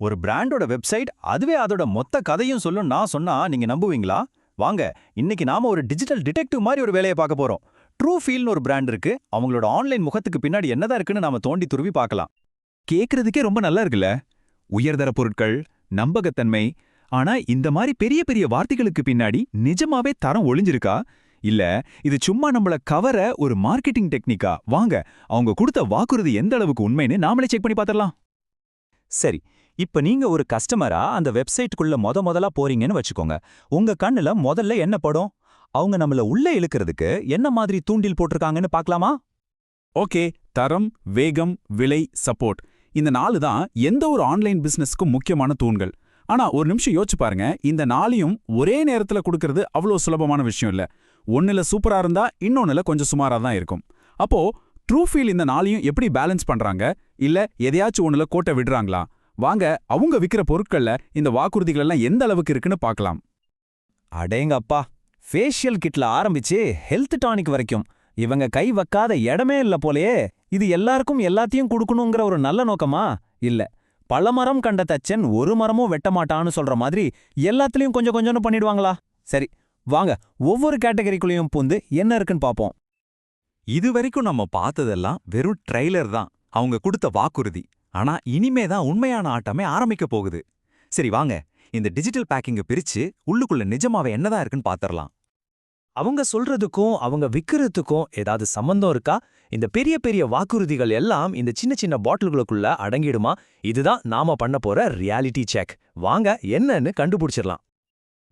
ஒரு பிராண்டோட வெப்சைட் அதுவே அதோட மொத்த கதையும் சொல்லும் நான் சொன்னா நீங்க நம்புவீங்களா? வாங்க இன்னைக்கு நாம ஒரு டிஜிட்டல் டிடெக்டிவ் மாதிரி ஒரு வேலையை பார்க்க போறோம். ட்ரூ ஃபீல்னு ஒரு பிராண்ட் இருக்கு. அவங்களோட ஆன்லைன் முகத்துக்கு பின்னாடி என்னதான் இருக்குன்னு நாம தோண்டி துருவி பார்க்கலாம். கேக்குறதுக்கே ரொம்ப நல்லா இருக்குல்ல? உயர்தர பொருட்கள் நம்பகத்தன்மை. ஆனா இந்த மாதிரி பெரிய பெரிய வார்த்தைகளுக்கு பின்னாடி நிஜமாவே தரம் ஒளிஞ்சிருக்கா? இல்ல இது சும்மா நம்மள கவர ஒரு மார்க்கெட்டிங் டெக்னிக்கா வாங்க அவங்க கொடுத்த வாக்குறுதி எந்த அளவுக்கு உண்மைன்னு நாமளே செக் பண்ணி பார்த்துடலாம். சரி இப்ப நீங்க ஒரு கஸ்டமரா அந்த வெப்சைட்டுக்குள்ள முத முதலா போறீங்கன்னு வச்சுக்கோங்க. உங்க கண்ணுல முதல்ல என்ன படம்? அவங்க நம்மள உள்ள இழுக்கிறதுக்கு என்ன மாதிரி தூண்டில் போட்டிருக்காங்கன்னு பார்க்கலாமா? ஓகே தரம் வேகம் விலை சப்போர்ட் இந்த நாலு தான் எந்த ஒரு ஆன்லைன் பிசினஸ்க்கும் முக்கியமான தூண்கள். ஆனா ஒரு நிமிஷம் யோசிச்சு பாருங்க. இந்த நாளையும் ஒரே நேரத்துல கொடுக்கறது அவ்வளோ சுலபமான விஷயம் இல்ல. ஒன்னுல சூப்பரா இருந்தா இன்னொன்னுல கொஞ்சம் சுமாரா தான் இருக்கும். அப்போ ட்ரூஃபீல் இந்த நாளையும் எப்படி பேலன்ஸ் பண்றாங்க? இல்ல எதையாச்சும் ஒன்னுல கோட்டை விடுறாங்களா? வாங்க அவங்க விக்கிற பொருட்கள்ல இந்த வாக்குறுதிகள் எல்லாம் எந்த அளவுக்கு இருக்குன்னு பார்க்கலாம். அடேங்கப்பா ஃபேஷியல் கிட்ல ஆரம்பிச்சு ஹெல்த் டானிக் வரைக்கும். இவங்க கை வைக்காத இடமே இல்ல போலயே. இது எல்லாருக்கும் எல்லாத்தையும் கொடுக்கணுங்கிற ஒரு நல்ல நோக்கமா? இல்ல. பழமரம் கண்ட தச்சன் ஒரு மரமும் வெட்ட மாட்டான்னு சொல்ற மாதிரி எல்லாத்துலயும் கொஞ்சம் கொஞ்சம்னு பண்ணிடுவாங்களா? சரி வாங்க ஒவ்வொரு கேட்டகரிக்குள்ளேயும் பூந்து என்ன இருக்குன்னு பாப்போம் இதுவரைக்கும் நம்ம பார்த்ததெல்லாம் வெறும் ட்ரெய்லர் தான். அவங்க கொடுத்த வாக்குறுதி. ஆனா இனிமே தான் உண்மையான ஆட்டமே ஆரம்பிக்க போகுது. சரி வாங்க. இந்த டிஜிட்டல் பேக்கிங்க பிரிச்சு உள்ளுக்குள்ள நிஜமாவே என்னதான் இருக்குன்னு பாத்திரலாம். அவங்க சொல்றதுக்கும் அவங்க விக்கிறதுக்கும் ஏதாவது சம்பந்தம் இருக்கா? இந்த பெரிய பெரிய வாக்குறுதிகள் எல்லாம் இந்த சின்ன சின்ன பாட்டில்களுக்குள்ள அடங்கிடுமா? இதுதான் நாம பண்ண போற ரியாலிட்டி செக் வாங்க என்னன்னு கண்டுபிடிச்சிடலாம்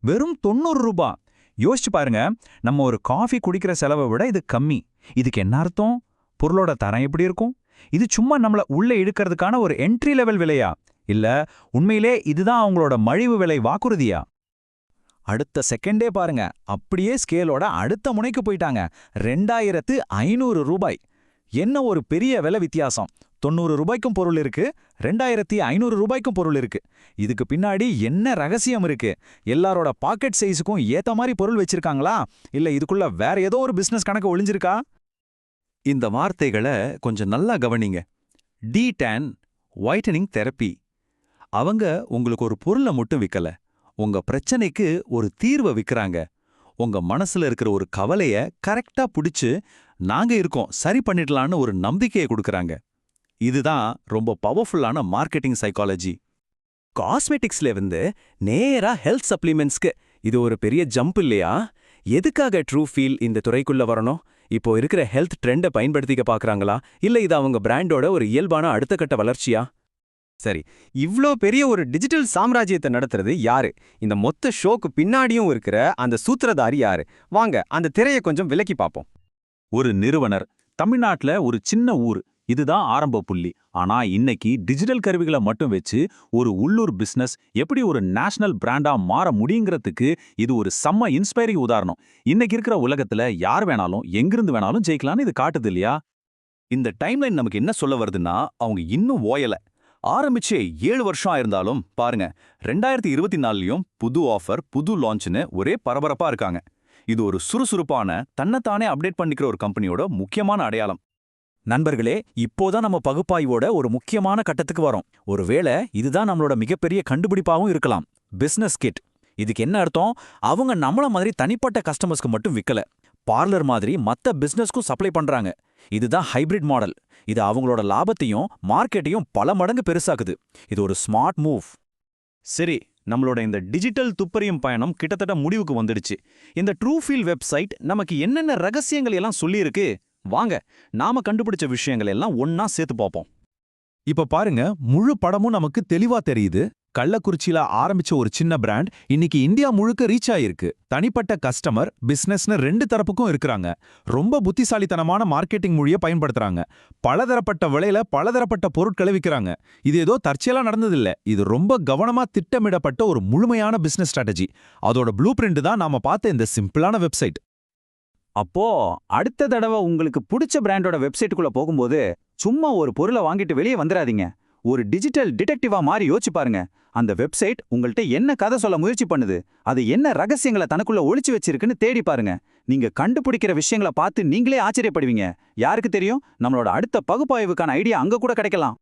வெறும் தொண்ணூறு ரூபாய் யோசிச்சு பாருங்க. நம்ம ஒரு காஃபி குடிக்கிற செலவை விட இது கம்மி. இதுக்கு என்ன அர்த்தம்? பொருளோட தரம் எப்படி இருக்கும்? இது சும்மா நம்மள உள்ள இழுக்கிறதுக்கான ஒரு என்ட்ரி லெவல் விலையா? இல்ல உண்மையிலே இதுதான் அவங்களோட மழிவு விலை வாக்குறுதியா? அடுத்த செகண்டே பாருங்க. அப்படியே ஸ்கேலோட அடுத்த முனைக்கு போயிட்டாங்க. ரெண்டாயிரத்து ஐநூறு ரூபாய். என்ன ஒரு பெரிய விலை வித்தியாசம். தொண்ணூறு ரூபாய்க்கும் பொருள் இருக்கு ரெண்டாயிரத்தி ஐநூறு ரூபாய்க்கும் பொருள் இருக்கு. இதுக்கு பின்னாடி என்ன ரகசியம் இருக்கு? எல்லாரோட பாக்கெட் சைஸுக்கும் ஏத்த மாதிரி பொருள் வச்சிருக்காங்களா? இல்ல இதுக்குள்ள வேற ஏதோ ஒரு பிசினஸ் கணக்கு ஒளிஞ்சிருக்கா? இந்த வார்த்தைகளை கொஞ்சம் நல்லா கவனிங்க. டி டேன் ஒயிட்டனிங் தெரப்பி அவங்க உங்களுக்கு ஒரு பொருளை மட்டும் விக்கல. உங்க பிரச்சனைக்கு ஒரு தீர்வை விக்கறாங்க. உங்க மனசுல இருக்கிற ஒரு கவலைய கரெக்டா புடிச்சு நாங்க இருக்கோம் சரி பண்ணிடலான்னு ஒரு நம்பிக்கையை கொடுக்கறாங்க. இதுதான் ரொம்ப பவர்ஃபுல்லான மார்க்கெட்டிங் சைக்காலஜி காஸ்மெட்டிக்ஸ்ல இருந்து நேரா ஹெல்த் சப்ளிமெண்ட்ஸ்க்கு இது ஒரு பெரிய ஜம்ப் இல்லையா? எதுக்காக ட்ரூ ஃபீல் இந்த துறைக்குள்ள வரணும்? இப்போ இருக்கிற ஹெல்த் ட்ரெண்டை பயன்படுத்திக்க பார்க்குறாங்களா இல்ல இது அவங்க பிராண்டோட ஒரு இயல்பான அடுத்த கட்ட வளர்ச்சியா? சரி இவ்ளோ பெரிய ஒரு டிஜிட்டல் சாம்ராஜ்யத்தை நடத்துறது யாரு? இந்த மொத்த ஷோக்கு பின்னாடியும் இருக்கிற அந்த சூத்திரதாரி யாரு? வாங்க அந்த திரையை கொஞ்சம் விலக்கி பார்ப்போம் ஒரு நிறுவனர் தமிழ்நாட்டுல ஒரு சின்ன ஊர் இதுதான் ஆரம்ப புள்ளி. ஆனா இன்னைக்கு டிஜிட்டல் கருவிகளை மட்டும் வச்சு ஒரு உள்ளூர் பிசினஸ் எப்படி ஒரு நேஷனல் பிராண்டா மாற முடியுங்கிறதுக்கு இது ஒரு செம்ம இன்ஸ்பைரிங் உதாரணம். இன்னைக்கு இருக்கிற உலகத்துல யார் வேணாலும் எங்கிருந்து வேணாலும் ஜெயிக்கலாம்னு இது காட்டுது இல்லையா? இந்த டைம்லைன் நமக்கு என்ன சொல்ல வருதுன்னா அவங்க இன்னும் ஓயல. ஆரம்பிச்சே ஏழு வருஷம் ஆயிருந்தாலும் பாருங்க ரெண்டாயிரத்தி இருபத்தி நாலுலயும் புது ஆஃபர் புது லான்ச்னு ஒரே பரபரப்பா இருக்காங்க. இது ஒரு சுறுசுறுப்பான தன்னைத்தானே அப்டேட் பண்ணிக்கிற ஒரு கம்பெனியோட முக்கியமான அடையாளம். நண்பர்களே இப்போதான் நம்ம பகுப்பாய்வோட ஒரு முக்கியமான கட்டத்துக்கு வரோம். ஒருவேளை இதுதான் நம்மளோட மிகப்பெரிய கண்டுபிடிப்பாவும் இருக்கலாம். Business kit. இதுக்கு என்ன அர்த்தம்? அவங்க நம்மள மாதிரி தனிப்பட்ட கஸ்டமர்ஸ்க்கு மட்டும் விக்கல. பார்லர் மாதிரி மத்த பிசினஸ்க்கும் சப்ளை பண்றாங்க. இதுதான் ஹைபிரிட் மாடல். இது அவங்களோட லாபத்தையும் மார்க்கெட்டையும் பல மடங்கு பெருசாக்குது. இது ஒரு ஸ்மார்ட் மூவ். சரி நம்மளோட இந்த டிஜிட்டல் துப்பறியும் பயணம் கிட்டத்தட்ட முடிவுக்கு வந்துடுச்சு. இந்த ட்ரூஃபீல் வெப்சைட் நமக்கு என்னென்ன ரகசியங்கள் எல்லாம் சொல்லியிருக்கு? வாங்க நாம கண்டுபிடிச்ச விஷயங்கள் எல்லாம் ஒன்னா சேர்த்து பார்ப்போம். இப்ப பாருங்க முழு படமும் நமக்கு தெளிவா தெரியுது. கள்ளக்குறிச்சியில ஆரம்பிச்ச ஒரு சின்ன பிராண்ட் இன்னைக்கு இந்தியா முழுக்க ரீச் ஆயிருக்கு. தனிப்பட்ட கஸ்டமர் பிசினஸ்னு ரெண்டு தரப்புக்கும் இருக்கிறாங்க. ரொம்ப புத்திசாலித்தனமான மார்க்கெட்டிங் மொழியை பயன்படுத்துறாங்க. பலதரப்பட்ட விலையில பலதரப்பட்ட பொருட்களை விற்கிறாங்க இது ஏதோ தற்செயலா நடந்ததில்ல. இது ரொம்ப கவனமா திட்டமிடப்பட்ட ஒரு முழுமையான பிசினஸ் ஸ்ட்ராட்டஜி அதோட ப்ளூ பிரிண்ட் தான் நாம பார்த்த இந்த சிம்பிளான வெப்சைட் அப்போ அடுத்த தடவை உங்களுக்கு பிடிச்ச பிராண்டோட வெப்சைட்டுக்குள்ள போகும்போது சும்மா ஒரு பொருளை வாங்கிட்டு வெளியே வந்துடாதீங்க ஒரு டிஜிட்டல் டிடெக்டிவா மாதிரி யோசிச்சு பாருங்க. அந்த வெப்சைட் உங்கள்ட்ட என்ன கதை சொல்ல முயற்சி பண்ணுது அது என்ன ரகசியங்களை தனக்குள்ள ஒழிச்சு வச்சிருக்குன்னு தேடி பாருங்க. நீங்க கண்டுபிடிக்கிற விஷயங்களை பார்த்து நீங்களே ஆச்சரியப்படுவீங்க. யாருக்கு தெரியும்? நம்மளோட அடுத்த பகுப்பாய்வுக்கான ஐடியா அங்க கூட கிடைக்கலாம்.